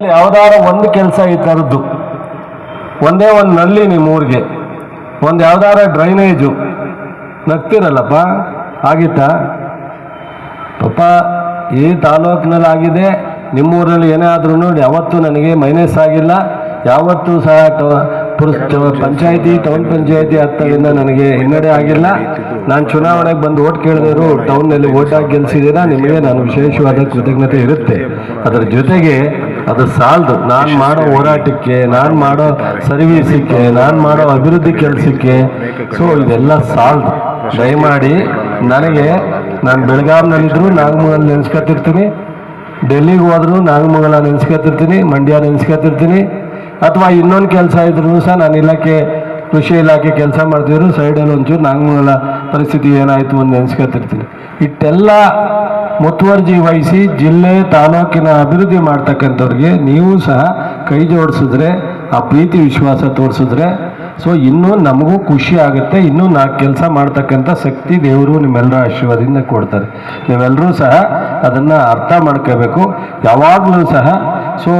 ಯಾವ್ದಾರ ಒಂದು ಕೆಲಸ ಈ ಥರದ್ದು ಒಂದೇ ಒಂದು ನಲ್ಲಿ ನಿಮ್ಮ ಊರಿಗೆ. ಒಂದು ಯಾವ್ದಾರ ಡ್ರೈನೇಜು ನಗ್ತಿರಲ್ಲಪ್ಪ? ಆಗಿತ್ತಾ? ಪಾಪ ಈ ತಾಲೂಕಿನಲ್ಲಿ ಆಗಿದೆ. ನಿಮ್ಮೂರಲ್ಲಿ ಏನೇ ಆದ್ರೂ ಯಾವತ್ತೂ ನನಗೆ ಮೈನಸ್ ಆಗಿಲ್ಲ. ಯಾವತ್ತೂ ಸಹ ಪಂಚಾಯತಿ ಟೌನ್ ಪಂಚಾಯತಿ ಹತ್ತರಿಂದ ನನಗೆ ಹಿನ್ನಡೆ ಆಗಿಲ್ಲ. ನಾನು ಚುನಾವಣೆಗೆ ಬಂದು ಓಟ್ ಕೇಳಿದ್ರು ಟೌನ್ನಲ್ಲಿ ಓಟ್ ಹಾಕಿ ಗೆಲ್ಸಿದ್ದೀರಾ? ನಿಮಗೆ ನಾನು ವಿಶೇಷವಾದ ಕೃತಜ್ಞತೆ ಇರುತ್ತೆ. ಅದರ ಜೊತೆಗೆ ಅದು ಸಾಲದು. ನಾನು ಮಾಡೋ ಹೋರಾಟಕ್ಕೆ, ನಾನು ಮಾಡೋ ಸರ್ವೀಸಿಗೆ ನಾನು ಮಾಡೋ ಅಭಿವೃದ್ಧಿ ಕೆಲಸಕ್ಕೆ. ಸೊ ಇದೆಲ್ಲ ಸಾಲದು. ದಯಮಾಡಿ ನನಗೆ, ನಾನು ಬೆಳಗಾವಿನಲ್ಲಿದ್ದರೂ ನಾಗಮಂಗಲ ನೆನೆಸ್ಕೊತಿರ್ತೀನಿ. ಡೆಲ್ಲಿಗೆ ಹೋದ್ರು ನಾಗಮಂಗಲ ನೆನೆಸ್ಕೊತಿರ್ತೀನಿ, ಮಂಡ್ಯ ನೆನೆಸ್ಕೊತಿರ್ತೀನಿ. ಅಥವಾ ಇನ್ನೊಂದು ಕೆಲಸ ಇದ್ರೂ ಸಹ ನಾನು ಇಲಾಖೆ ಕೃಷಿ ಇಲಾಖೆ ಕೆಲಸ ಮಾಡ್ತಿದ್ರು, ಸೈಡಲ್ಲಿ ಒಂಚೂರು ನಾಗಮಂಗಲ ಪರಿಸ್ಥಿತಿ ಏನಾಯಿತು ಅಂತ ನೆನೆಸ್ಕೊತಿರ್ತೀನಿ. ಇಟ್ಟೆಲ್ಲ ಮುತುವರ್ಜಿ ವಹಿಸಿ ಜಿಲ್ಲೆ ತಾಲೂಕಿನ ಅಭಿವೃದ್ಧಿ ಮಾಡ್ತಕ್ಕಂಥವ್ರಿಗೆ ನೀವು ಸಹ ಕೈ ಜೋಡಿಸಿದ್ರೆ, ಆ ಪ್ರೀತಿ ವಿಶ್ವಾಸ ತೋರಿಸಿದ್ರೆ, ಸೊ ಇನ್ನೂ ನಮಗೂ ಖುಷಿ ಆಗುತ್ತೆ, ಇನ್ನೂ ನಾಲ್ಕು ಕೆಲಸ ಮಾಡ್ತಕ್ಕಂಥ ಶಕ್ತಿ ದೇವರು ನಿಮ್ಮೆಲ್ಲರ ಆಶೀರ್ವಾದದಿಂದ ಕೊಡ್ತಾರೆ. ನೀವೆಲ್ಲರೂ ಸಹ ಅದನ್ನು ಅರ್ಥ ಮಾಡ್ಕೋಬೇಕು. ಯಾವಾಗಲೂ ಸಹ, ಸೊ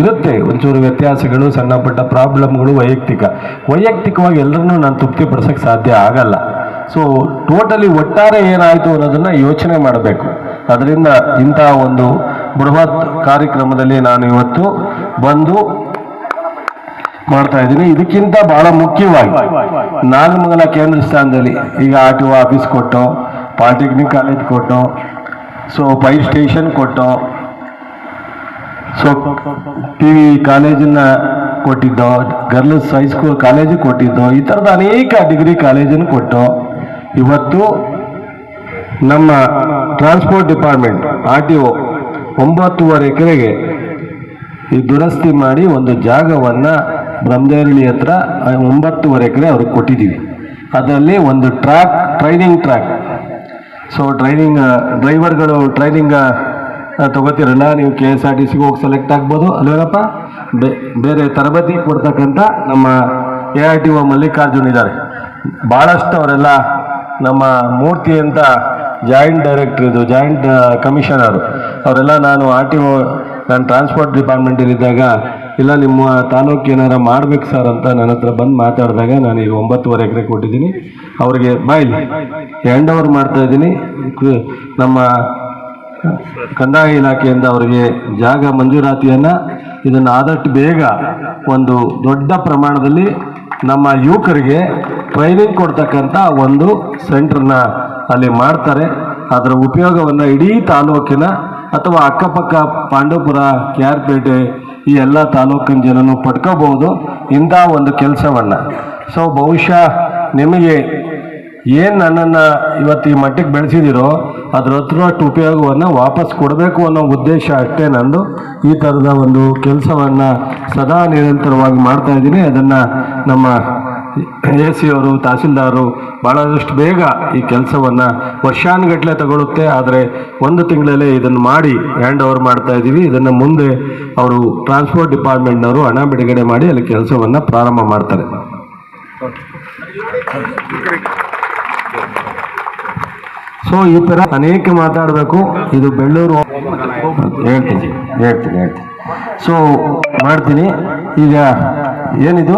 ಇರುತ್ತೆ. ಒಂಚೂರು ವ್ಯತ್ಯಾಸಗಳು, ಸಣ್ಣ ಪುಟ್ಟ ಪ್ರಾಬ್ಲಮ್ಗಳು ವೈಯಕ್ತಿಕ. ವೈಯಕ್ತಿಕವಾಗಿ ಎಲ್ಲರನ್ನೂ ನಾನು ತೃಪ್ತಿಪಡಿಸೋಕ್ಕೆ ಸಾಧ್ಯ ಆಗಲ್ಲ. ಸೊ ಟೋಟಲಿ ಒಟ್ಟಾರೆ ಏನಾಯಿತು ಅನ್ನೋದನ್ನು ಯೋಚನೆ ಮಾಡಬೇಕು. ಅದರಿಂದ ಇಂಥ ಒಂದು ಬೃಹತ್ ಕಾರ್ಯಕ್ರಮದಲ್ಲಿ ನಾನು ಇವತ್ತು ಬಂದು ಮಾಡ್ತಾ ಇದ್ದೀನಿ. ಇದಕ್ಕಿಂತ ಬಹಳ ಮುಖ್ಯವಾಗಿ, ನಾಗಮಂಗಲ ಕೇಂದ್ರ ಸ್ಥಾನದಲ್ಲಿ ಈಗ ಆರ್ ಟಿ ಒ ಆಫೀಸ್ ಕೊಟ್ಟು, ಪಾಲಿಟೆಕ್ನಿಕ್ ಕಾಲೇಜ್ ಕೊಟ್ಟು, ಸೊ ಫೈರ್ ಸ್ಟೇಷನ್ ಕೊಟ್ಟು ಸೊ ಟಿ ವಿ ಕಾಲೇಜನ್ನ ಕೊಟ್ಟಿದ್ದೋ, ಗರ್ಲ್ಸ್ ಹೈಸ್ಕೂಲ್ ಕಾಲೇಜು ಕೊಟ್ಟಿದ್ದೋ, ಈ ಥರದ ಅನೇಕ ಡಿಗ್ರಿ ಕಾಲೇಜನ್ನು ಕೊಟ್ಟು ಇವತ್ತು ನಮ್ಮ transport department R T O ಒಂಬತ್ತೂವರೆ ಎಕರೆಗೆ ಈ ದುರಸ್ತಿ ಮಾಡಿ ಒಂದು ಜಾಗವನ್ನು ಬ್ರಹ್ಮದೇವರಳ್ಳಿ ಹತ್ರ ಒಂಬತ್ತುವರೆ ಎಕರೆ ಅವ್ರಿಗೆ ಕೊಟ್ಟಿದ್ದೀವಿ. ಅದರಲ್ಲಿ ಒಂದು track training track so training ಡ್ರೈವರ್ಗಳು ಟ್ರೈನಿಂಗ್ ತಗೋತಿರಲ್ಲ, ನೀವು ಕೆ ಎಸ್ ಆರ್ ಟಿ ಸಿಗೆ ಹೋಗಿ ಸೆಲೆಕ್ಟ್ ಆಗ್ಬೋದು. ಅಲ್ವೇನಪ್ಪ ಬೇರೆ ತರಬೇತಿ ಕೊಡ್ತಕ್ಕಂಥ ನಮ್ಮ A R T O Mallikarjun ಇದ್ದಾರೆ. ಭಾಳಷ್ಟು ಅವರೆಲ್ಲ ನಮ್ಮ ಮೂರ್ತಿ ಅಂತ ಜಾಯಿಂಟ್ ಡೈರೆಕ್ಟರ್ ಇದು ಜಾಯಿಂಟ್ ಕಮಿಷನರು ಅವರೆಲ್ಲ ನಾನು ಆರ್ ಟಿ ಒ ನಾನು ಟ್ರಾನ್ಸ್ಪೋರ್ಟ್ ಡಿಪಾರ್ಟ್ಮೆಂಟಲ್ಲಿದ್ದಾಗ ಇಲ್ಲ, ನಿಮ್ಮ ತಾಲೂಕು ಏನಾರ ಮಾಡ್ಬೇಕು ಸರ್ ಅಂತ ನನ್ನ ಹತ್ರ ಬಂದು ಮಾತಾಡಿದಾಗ ನಾನು ಈಗ ಒಂಬತ್ತುವರೆ ಎಕರೆ ಕೊಟ್ಟಿದ್ದೀನಿ. ಅವರಿಗೆ ಬಾಯ್ಲಿ ಎಂಡ್ ಓವರ್ ಮಾಡ್ತಾ ಇದ್ದೀನಿ. ನಮ್ಮ ಕಂದಾಯ ಇಲಾಖೆಯಿಂದ ಅವರಿಗೆ ಜಾಗ ಮಂಜೂರಾತಿಯನ್ನು ಇದನ್ನು ಆದಷ್ಟು ಬೇಗ ಒಂದು ದೊಡ್ಡ ಪ್ರಮಾಣದಲ್ಲಿ ನಮ್ಮ ಯುವಕರಿಗೆ ಟ್ರೈನಿಂಗ್ ಕೊಡ್ತಕ್ಕಂಥ ಒಂದು ಸೆಂಟ್ರನ್ನ ಅಲ್ಲಿ ಮಾಡ್ತಾರೆ. ಅದರ ಉಪಯೋಗವನ್ನು ಇಡೀ ತಾಲೂಕಿನ ಅಥವಾ ಅಕ್ಕಪಕ್ಕ ಪಾಂಡವಪುರ ಕೆ ಆರ್ ಪೇಟೆ ಈ ಎಲ್ಲ ತಾಲೂಕಿನ ಜನನು ಪಡ್ಕೋಬಹುದು ಇಂಥ ಒಂದು ಕೆಲಸವನ್ನು. ಸೊ ಬಹುಶಃ ನಿಮಗೆ ಏನು ನನ್ನನ್ನು ಇವತ್ತು ಈ ಮಟ್ಟಿಗೆ ಬೆಳೆಸಿದಿರೋ ಅದ್ರ ಹತ್ರ ಉಪಯೋಗವನ್ನು ವಾಪಸ್ ಕೊಡಬೇಕು ಅನ್ನೋ ಉದ್ದೇಶ ಅಷ್ಟೇ ನಂದು. ಈ ಥರದ ಒಂದು ಕೆಲಸವನ್ನು ಸದಾ ನಿರಂತರವಾಗಿ ಮಾಡ್ತಾ ಇದ್ದೀನಿ. ಅದನ್ನು ನಮ್ಮ ಎ ಸಿ ಅವರು ತಹಸೀಲ್ದಾರು ಭಾಳಷ್ಟು ಬೇಗ ಈ ಕೆಲಸವನ್ನು ವರ್ಷಾನುಗಟ್ಟಲೆ ತಗೊಳುತ್ತೆ. ಆದರೆ ಒಂದು ತಿಂಗಳಲ್ಲೇ ಇದನ್ನು ಮಾಡಿ ಹ್ಯಾಂಡ್ ಓವರ್ ಮಾಡ್ತಾ ಇದ್ದೀವಿ. ಇದನ್ನು ಮುಂದೆ ಅವರು ಟ್ರಾನ್ಸ್ಪೋರ್ಟ್ ಡಿಪಾರ್ಟ್ಮೆಂಟ್ನವರು ಹಣ ಬಿಡುಗಡೆ ಮಾಡಿ ಅಲ್ಲಿ ಕೆಲಸವನ್ನು ಪ್ರಾರಂಭ ಮಾಡ್ತಾರೆ. ಸೊ ಈ ಥರ ಅನೇಕ ಮಾತಾಡಬೇಕು. ಇದು ಬೆಳ್ಳೂರು ಹೇಳ್ತೀನಿ ಹೇಳ್ತೀನಿ ಹೇಳ್ತೀನಿ. ಸೊ ಮಾಡ್ತೀನಿ. ಈಗ ಏನಿದು?